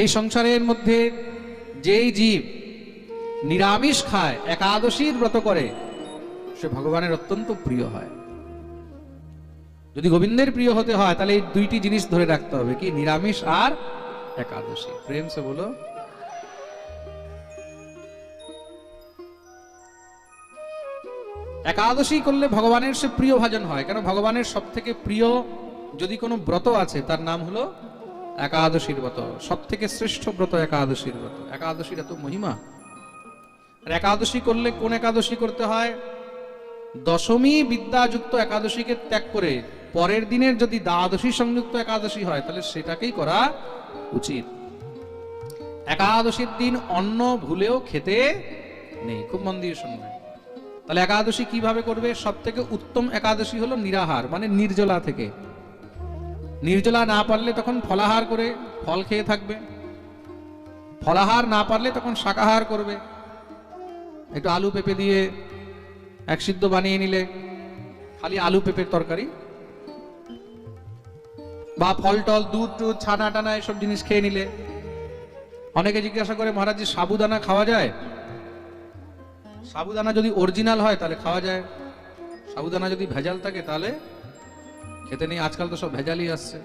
এই সংসারের মধ্যে যেই জীব নিরামিষ খায়, একাদশীর ব্রত করে, সে ভগবানের অত্যন্ত প্রিয় হয়। যদি গোবিন্দের প্রিয় হতে হয়, তাহলে এই দুইটি জিনিস ধরে রাখতে হবে, কি নিরামিষ আর একাদশী। প্রেম সে বলো। একাদশী করলে ভগবানের সে প্রিয় ভাজন হয়, কেন ভগবানের সব থেকে প্রিয় যদি কোনো ব্রত আছে, তার নাম হলো একাদশীর ব্রত সব থেকে শ্রেষ্ঠ ব্রত একাদশীর ব্রত। একাদশীর এত মহিমা। আর একাদশী করলে কোন একাদশী করতে হয়? দশমী বিদ্যাযুক্ত একাদশীকে ত্যাগ করে পরের দিনের যদি দ্বাদশী সংযুক্ত একাদশী হয়, তাহলে সেটাকেই করা উচিত। একাদশীর দিন অন্ন ভুলেও খেতে নেই। খুব মন দিয়ে শুনবে। তাহলে একাদশী কীভাবে করবে? সব থেকে উত্তম একাদশী হলো নিরাহার মানে নির্জলা থেকে। নির্জলা না পারলে তখন ফলাহার করে ফল খেয়ে থাকবে। ফলাহার না পারলে তখন শাকাহার করবে। একটু আলু পেঁপে দিয়ে এক সিদ্ধ বানিয়ে নিলে, খালি আলু পেঁপের তরকারি। বা ফল টল, দুধ টুধ, ছানা টানা এসব জিনিস খেয়ে নিলে। অনেকে জিজ্ঞাসা করে, মহারাজ সাবুদানা খাওয়া যায়? সাবুদানা যদি অরিজিনাল হয়, তাহলে খাওয়া যায়। সাবুদানা যদি ভেজাল থাকে, তাহলে খেতে নেই, আজকাল তো সব ভেজালই আসছে।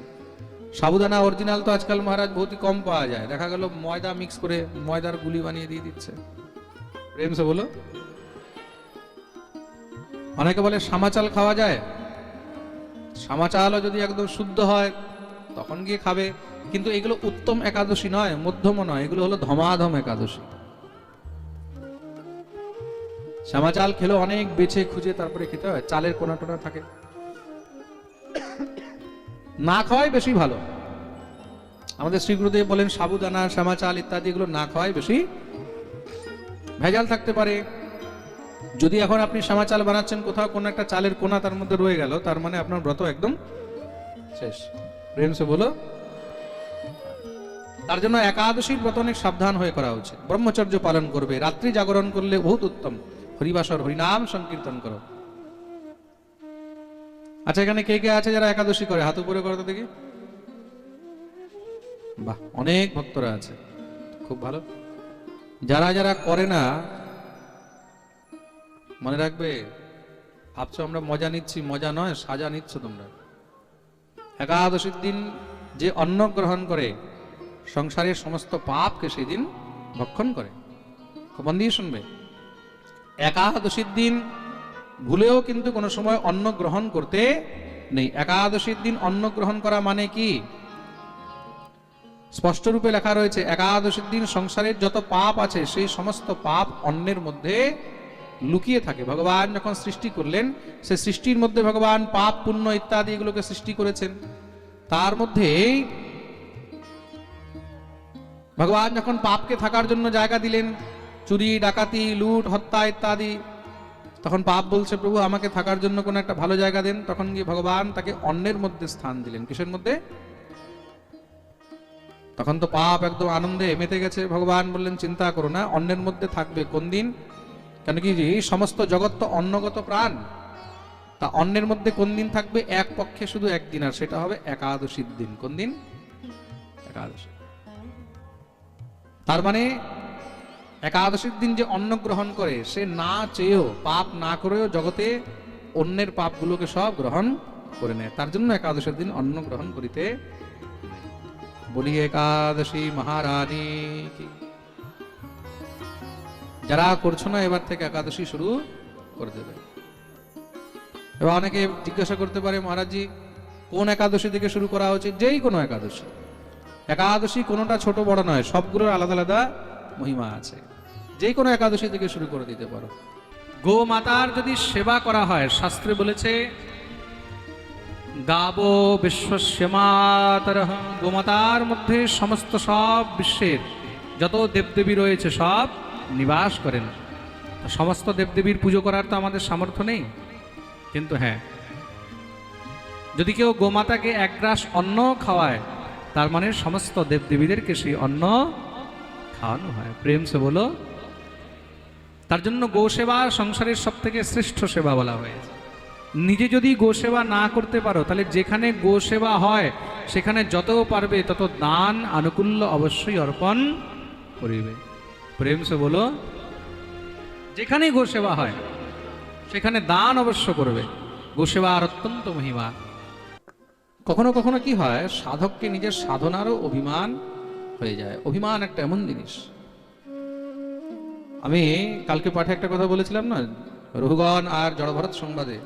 সাবুদানা অরিজিনাল তো আজকাল মহারাজ বহুতই কম পাওয়া যায়। দেখা গেল ময়দা মিক্স করে ময়দার গুলি বানিয়ে দিয়ে দিচ্ছে। প্রেম সে বলো। অনেকে বলে সামাচাল খাওয়া যায়। সামাচালও যদি একদম শুদ্ধ হয়, তখন গিয়ে খাবে। কিন্তু এগুলো উত্তম একাদশী নয়, মধ্যম নয়। এগুলো হলো ধমাধম একাদশী। শ্যামা চাল খেলে অনেক বেছে খুঁজে তারপরে খেতে হয়। চালের কোনা টোনা থাকে। না খাওয়াই বেশি ভালো। আমাদের শ্রী গুরুদেব বলেন, সাবুদানা শ্যামা চাল ইত্যাদি এগুলো না খাওয়াই বেশি ভেজাল থাকতে পারে। যদি এখন আপনি শ্যামা চাল বানাচ্ছেন, কোথাও কোনো একটা চালের কোনা তার মধ্যে রয়ে গেল, তার মানে আপনার ব্রত একদম শেষ। প্রেম সে বলো, তার জন্য একাদশীর ব্রত অনেক সাবধান হয়ে করা উচিত। ব্রহ্মচর্য পালন করবে, রাত্রি জাগরণ করলে বহুত উত্তম। হরিবাসর হরিনাম সংকীর্তন করো। আচ্ছা এখানে কে কে আছে যারা একাদশী করে? হাত উপরে করো তো দেখি। বাহ, অনেক ভক্তরা আছে। খুব ভালো। যারা যারা করে না, মনে রাখবে, ভাবছ আমরা মজা নিচ্ছি, মজা নয়, সাজা নিচ্ছ তোমরা। একাদশীর দিন যে অন্ন গ্রহণ করে, সংসারের সমস্ত পাপকে সেই দিন ভক্ষণ করে। মন দিয়ে শুনবে। একাদশীর দিন ভুলেও কিন্তু কোনো সময় অন্ন গ্রহণ করতে নেই। একাদশীর দিন অন্ন গ্রহণ করা মানে কি? স্পষ্ট রূপে লেখা রয়েছে, একাদশীর দিন সংসারের যত পাপ আছে, সেই সমস্ত পাপ অন্নের মধ্যে লুকিয়ে থাকে। ভগবান যখন সৃষ্টি করলেন, সে সৃষ্টির মধ্যে ভগবান পাপ, পুণ্য ইত্যাদি এগুলোকে সৃষ্টি করেছেন। তার মধ্যে ভগবান যখন পাপকে থাকার জন্য জায়গা দিলেন, চুরি, ডাকাতি, লুট, হত্যা ইত্যাদি তখন পাপ বলছে, প্রভু, আমাকে থাকার জন্য কোনো একটা ভালো জায়গা দেন। তখন গিয়ে ভগবান তাকে অন্যের মধ্যে স্থান দিলেন। কিসের মধ্যে? তখন তো পাপ একদম আনন্দে মেতে গেছে। ভগবান বললেন, চিন্তা করো না অন্যের মধ্যে থাকবে কোন দিন? কেন কি এই সমস্ত জগৎ তো অন্নগত প্রাণ। তা অন্যের মধ্যে কোন দিন থাকবে? এক পক্ষে শুধু একদিন, আর সেটা হবে একাদশীর দিন। কোন দিন? একাদশী। তার মানে একাদশীর দিন যে অন্ন গ্রহণ করে, সে না চেয়েও, পাপ না করেও জগতে অন্যের পাপগুলোকে সব গ্রহণ করে নেয়। তার জন্য একাদশীর দিন অন্ন গ্রহণ করিতে বলি, একাদশী মহারানী, যারা করছ না, এবার থেকে একাদশী শুরু করে দেবে। এবার অনেকে জিজ্ঞাসা করতে পারে, মহারাজজি, কোন একাদশী থেকে শুরু করা উচিত যেই কোনো একাদশী। একাদশী কোনোটা ছোট বড় নয়, সবগুলোর আলাদা আলাদা মহিমা আছে। যে কোনো একাদশী থেকে শুরু করে দিতে পারো। গো মাতার যদি সেবা করা হয়, শাস্ত্রে বলেছে, গাবো বিশ্বস্যমাতর গোমাতার মধ্যে সমস্ত সব বিশ্বের যত দেবদেবী রয়েছে, সব নিবাস করেন। সমস্ত দেবদেবীর পুজো করার তো আমাদের সামর্থ্য নেই। কিন্তু হ্যাঁ যদি কেউ গোমাতাকে এক গ্রাস অন্ন খাওয়ায়, তার মানে সমস্ত দেবদেবীদেরকে সেই অন্ন খাওয়ানো হয়। প্রেম সে বলো, তার জন্য গোসেবা সংসারের সব থেকে শ্রেষ্ঠ সেবা বলা হয়েছে। নিজে যদি গোসেবা না করতে পারো, তাহলে যেখানে গোসেবা হয়, সেখানে যত পারবে তত দান আনুকূল্য অবশ্যই অর্পণ করিবে। প্রেম সে বলো, যেখানে গোসেবা হয়, সেখানে দান অবশ্য করবে। গোসেবা আর অত্যন্ত মহিমা। কখনো কখনো কি হয়, সাধককে নিজের সাধনারও অভিমান হয়ে যায়। অভিমান একটা এমন জিনিস। আমি কালকে পাঠে একটা কথা বলেছিলাম না, রঘুগণ আর জড়ভরত সংবাদে।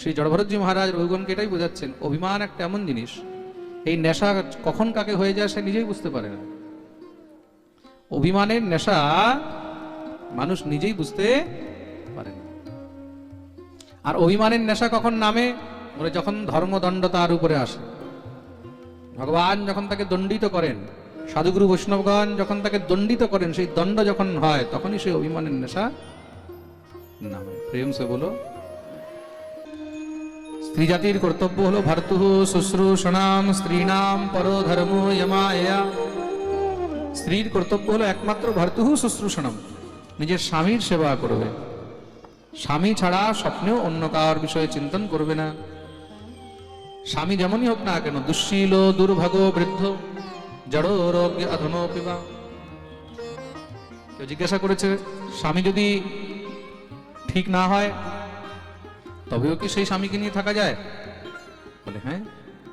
শ্রী জড়ভরতজি মহারাজ রঘুগণকে এটাই বোঝাচ্ছেন, অভিমান একটা এমন জিনিস। এই নেশা কখন কাকে হয়ে যায় সে নিজেই বুঝতে পারে না। অভিমানের নেশা মানুষ নিজেই বুঝতে পারে না। আর অভিমানের নেশা কখন নামে? বলে যখন ধর্মদণ্ড তার উপরে আসে। ভগবান যখন তাকে দণ্ডিত করেন সাধুগুরু বৈষ্ণবগণ যখন তাকে দণ্ডিত করেন, সেই দণ্ড যখন হয়, তখনই সেই অভিমানের নেশা নামে প্রেম সে বলো স্ত্রী জাতির কর্তব্য হলো ভর্তু শুশ্রূষণাম, স্ত্রীণাম পর ধর্ম ইয়মায়া স্ত্রীর কর্তব্য হলো একমাত্র ভর্তু শুশ্রূষণম। নিজের স্বামীর সেবা করবে। স্বামী ছাড়া স্বপ্নেও অন্য কার বিষয়ে চিন্তন করবে না। স্বামী যেমনই হোক না কেন, দুঃশীল দুর্ভাগ বৃদ্ধ জড় রোগ অধনোপিবা কেউ জিজ্ঞাসা করেছে, স্বামী যদি ঠিক না হয়, তবেও কি সেই স্বামীকে নিয়ে থাকা যায়? বলে হ্যাঁ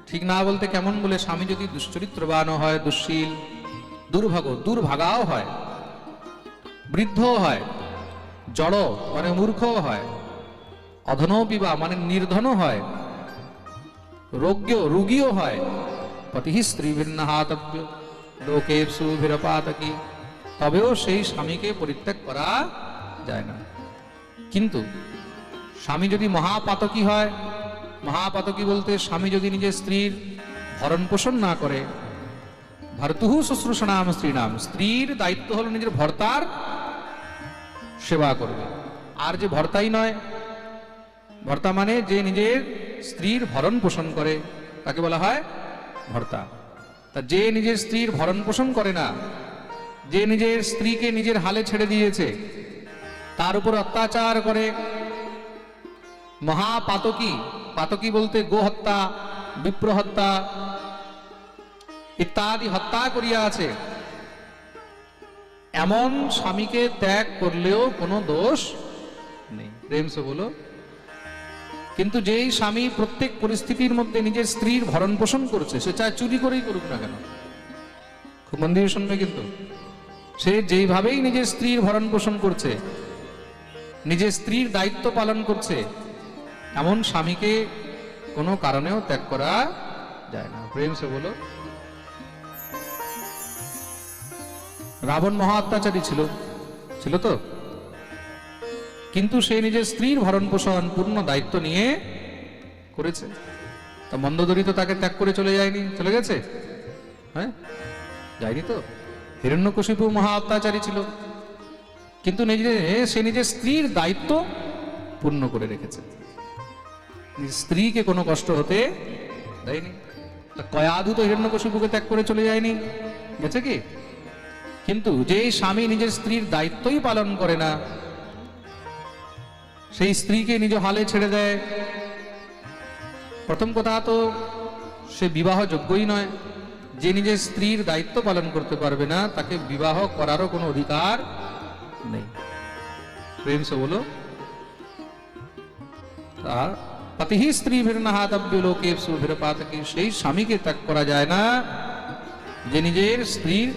ঠিক না বলতে কেমন বলে, স্বামী যদি দুশ্চরিত্রবান হয়, দুশ্শীল, দুর্ভাগ, দুর্ভাগাও হয়, বৃদ্ধও হয়, জড় মানে মূর্খও হয় অধনবিবা মানে নির্ধনও হয়, রোগ্য, রুগীও হয় পতি স্ত্রী ভিন্ন হাতব্য লোকে সুভিরপাতকি তবেও সেই স্বামীকে পরিত্যাগ করা যায় না। কিন্তু স্বামী যদি মহাপাতকী হয়, মহাপাতকী বলতে স্বামী যদি নিজের স্ত্রীর ভরণ পোষণ না করে, ভরতুহু শুশ্রূষণাম স্ত্রী নাম স্ত্রীর দায়িত্ব হলো নিজের ভর্তার সেবা করবে। আর যে ভর্তাই নয়, ভর্তা মানে যে নিজের স্ত্রীর ভরণ পোষণ করে, তাকে বলা হয় ভর্তা। তা যে নিজের স্ত্রীর ভরণ পোষণ করে না, যে নিজের স্ত্রীকে নিজের হালে ছেড়ে দিয়েছে, তার উপর অত্যাচার করে। মহাপাতকী, পাতকী বলতে গো হত্যা বিপ্র হত্যা ইত্যাদি হত্যা করিয়া আছে। এমন স্বামীকে ত্যাগ করলেও কোনো দোষ নেই। প্রেম সে বলো। কিন্তু যেই স্বামী প্রত্যেক পরিস্থিতির মধ্যে নিজের স্ত্রীর ভরণ পোষণ করছে, সে চায় চুরি করেই করুক না কেন? খুব মন দিয়ে শুনবে কিন্তু। সে যেইভাবেই নিজের স্ত্রীর ভরণ পোষণ করছে, নিজের স্ত্রীর দায়িত্ব পালন করছে, এমন স্বামীকে কোনো কারণেও ত্যাগ করা যায় না। প্রেম সে বলো। রাবণ মহা অত্যাচারী ছিল ছিল তো? কিন্তু সে নিজের স্ত্রীর ভরণ পোষণ পূর্ণ দায়িত্ব নিয়ে করেছে। তা মন্দদরি তো তাকে ত্যাগ করে চলে যায়নি। চলে গেছে? হ্যাঁ? যায়নি তো? হিরণ্যকশিপু মহা অত্যাচারী ছিল। কিন্তু নিজে, সে নিজের স্ত্রীর দায়িত্ব পূর্ণ করে রেখেছে। স্ত্রীকে কোনো কষ্ট হতে দেয়নি। কয়াধু তো হিরণ্যকশিপুকে ত্যাগ করে চলে যায়নি? গেছে কি? কিন্তু যেই স্বামী নিজের স্ত্রীর দায়িত্বই পালন করে না সেই স্ত্রীকে নিজ হালে ছেড়ে দেয়। প্রথম কথা তো, সে বিবাহ যোগ্যই নয়। যে নিজের স্ত্রীর দায়িত্ব পালন করতে পারবে না, তাকে বিবাহ করারও কোনো অধিকার নেই। প্রেম সে বলো আর পতিহি স্ত্রী ভিরনাহাতব্য লোকে সুভিরপাতকে সেই স্বামীকে ত্যাগ করা যায় না। যে নিজের স্ত্রীর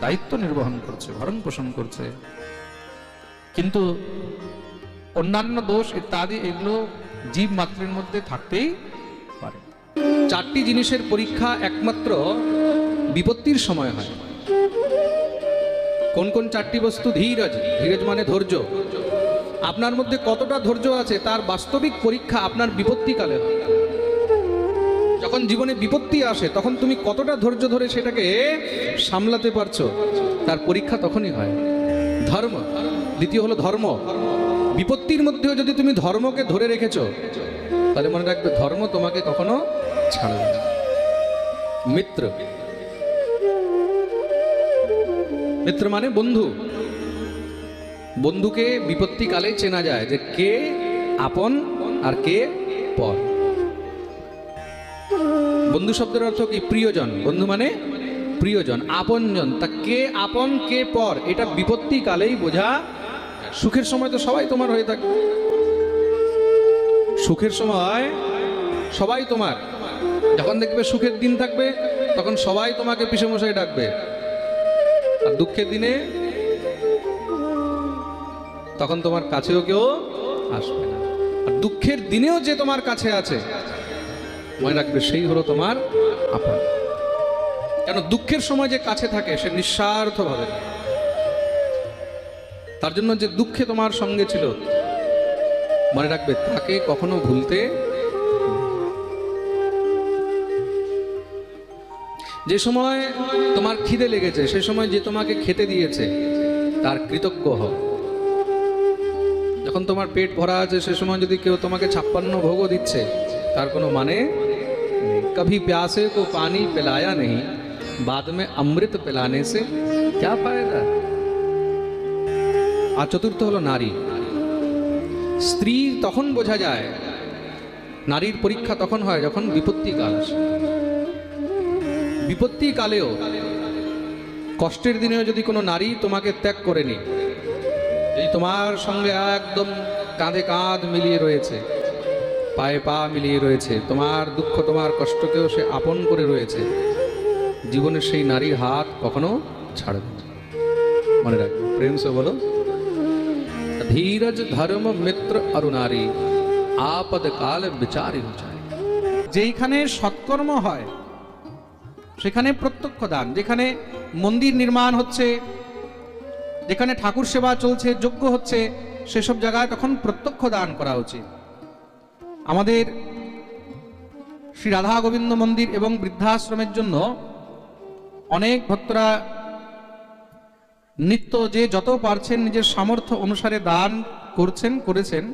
দায়িত্ব নির্বহন করছে, ভরণ পোষণ করছে। কিন্তু অন্যান্য দোষ ইত্যাদি এগুলো জীব মাত্রের মধ্যে থাকতেই পারে। চারটি জিনিসের পরীক্ষা একমাত্র বিপত্তির সময় হয়। কোন কোন চারটি বস্তু ধীরজ ধীরজ মানে ধৈর্য। আপনার মধ্যে কতটা ধৈর্য আছে তার বাস্তবিক পরীক্ষা আপনার বিপত্তিকালে হয়। যখন জীবনে বিপত্তি আসে, তখন তুমি কতটা ধৈর্য ধরে সেটাকে সামলাতে পারছ, তার পরীক্ষা তখনই হয়। ধর্ম, দ্বিতীয় হলো ধর্ম। বিপত্তির মধ্যেও যদি তুমি ধর্মকে ধরে রেখেছ, তাহলে মনে রাখবে ধর্ম তোমাকে কখনো ছাড়বে না। মিত্র। মিত্র মানে বন্ধু। বন্ধুকে বিপত্তিকালে চেনা যায় যে কে আপন আর কে পর। বন্ধু শব্দের অর্থ কি? প্রিয়জন। বন্ধু মানে প্রিয়জন, আপনজন। তা কে আপন, কে পর, এটা বিপত্তি কালেই বোঝা সুখের সময় তো সবাই তোমার হয়ে থাকে সুখের সময় সবাই তোমার। যখন দেখবে সুখের দিন থাকবে, তখন সবাই তোমাকে পিসেমশাই ডাকবে। আর দুঃখের দিনে তখন তোমার কাছেও কেউ আসবে না। আর দুঃখের দিনেও যে তোমার কাছে আছে, মনে রাখবে সেই হলো তোমার আপন। কেন দুঃখের সময় যে কাছে থাকে, সে নিঃস্বার্থ ভাবে থাকে। তার জন্য যে দুঃখে তোমার সঙ্গে ছিল, মনে রাখবে, তাকে কখনো ভুলতে যে সময় তোমার খিদে লেগেছে, সে সময় যে তোমাকে খেতে দিয়েছে, তার কৃতজ্ঞ হোক যখন তোমার পেট ভরা আছে, সে সময় যদি কেউ তোমাকে ছাপ্পান্ন ভোগও দিচ্ছে, তার কোনো মানে কভি প্যাসে কো পানি পেলায়া নেই, বাদ মে অমৃত পেলানে সে, ক্যা আর চতুর্থ হলো নারী। স্ত্রী তখন বোঝা যায়, নারীর পরীক্ষা তখন হয় যখন বিপত্তি কাল আসে। বিপত্তি কালেও কষ্টের দিনেও যদি কোনো নারী তোমাকে ত্যাগ করেনি যদি তোমার সঙ্গে একদম কাঁধে কাঁধ মিলিয়ে রয়েছে, পায়ে পা মিলিয়ে রয়েছে, তোমার দুঃখ, তোমার কষ্টকেও সে আপন করে রয়েছে জীবনের সেই নারীর হাত কখনো ছাড়বে মনে রাখবে, প্রেম সে বলো ধীরজ ধর্ম মিত্র অরু নারী আপদ কাল বিচারি যেইখানে সৎকর্ম হয়, সেখানে প্রত্যক্ষ দান যেখানে মন্দির নির্মাণ হচ্ছে, যেখানে ঠাকুর সেবা চলছে, যজ্ঞ হচ্ছে, সেসব জায়গায় তখন প্রত্যক্ষ দান করা উচিত। আমাদের শ্রী রাধা গোবিন্দ মন্দির এবং বৃদ্ধাশ্রমের জন্য অনেক ভক্তরা নিত্য যে যত পারছেন নিজের সামর্থ্য অনুসারে দান করছেন করেছেন